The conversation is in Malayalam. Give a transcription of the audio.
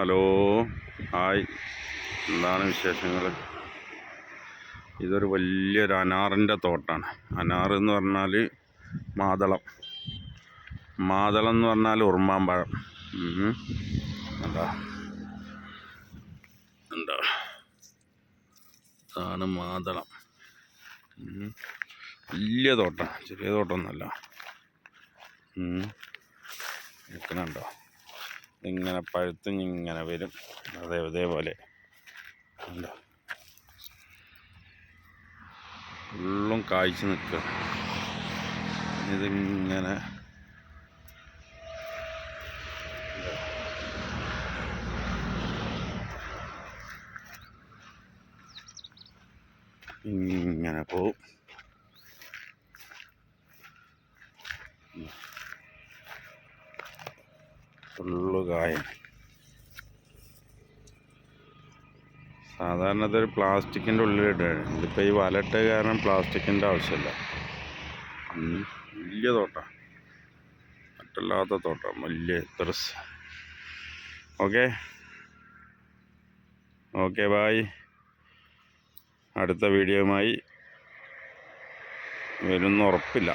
Hello hi. എന്താണ് വിശേഷങ്ങൾ? ഇതൊരു വലിയൊരു അനാറിന്റെ തോട്ടാണ്. അനാർ എന്ന് പറഞ്ഞാൽ മാതളം. മാതളം എന്ന് പറഞ്ഞാൽ ഉറുമാമ്പഴം. എന്താ? എന്താ? ഇതാണ് മാതളം. വലിയ തോട്ടം ചെറിയ തോട്ടമൊന്നുമല്ല. നിൽക്കണുണ്ടോ ഇങ്ങനെ പഴുത്തും ഇങ്ങനെ വരും. അതേ അതേപോലെ ഉണ്ടോ ഫുള്ളും കാഴ്ച നിൽക്കുക. ഇതിങ്ങനെ. ഇങ്ങനെ പോവും. ഫുള്ള് കായ. സാധാരണ ഇതൊരു പ്ലാസ്റ്റിക്കിന്റെ ഉള്ളിലിടുകയാണ് ഇതിപ്പോൾ ഈ വലട്ട കാരണം പ്ലാസ്റ്റിക്കിന്റെ ആവശ്യമില്ല. വലിയ തോട്ട. മറ്റല്ലാത്ത തോട്ടം. വലിയ പെരുസ് ഓക്കെ. ഓക്കെ ബായ് അടുത്ത വീഡിയോയുമായി വരുന്ന ഉറപ്പില്ല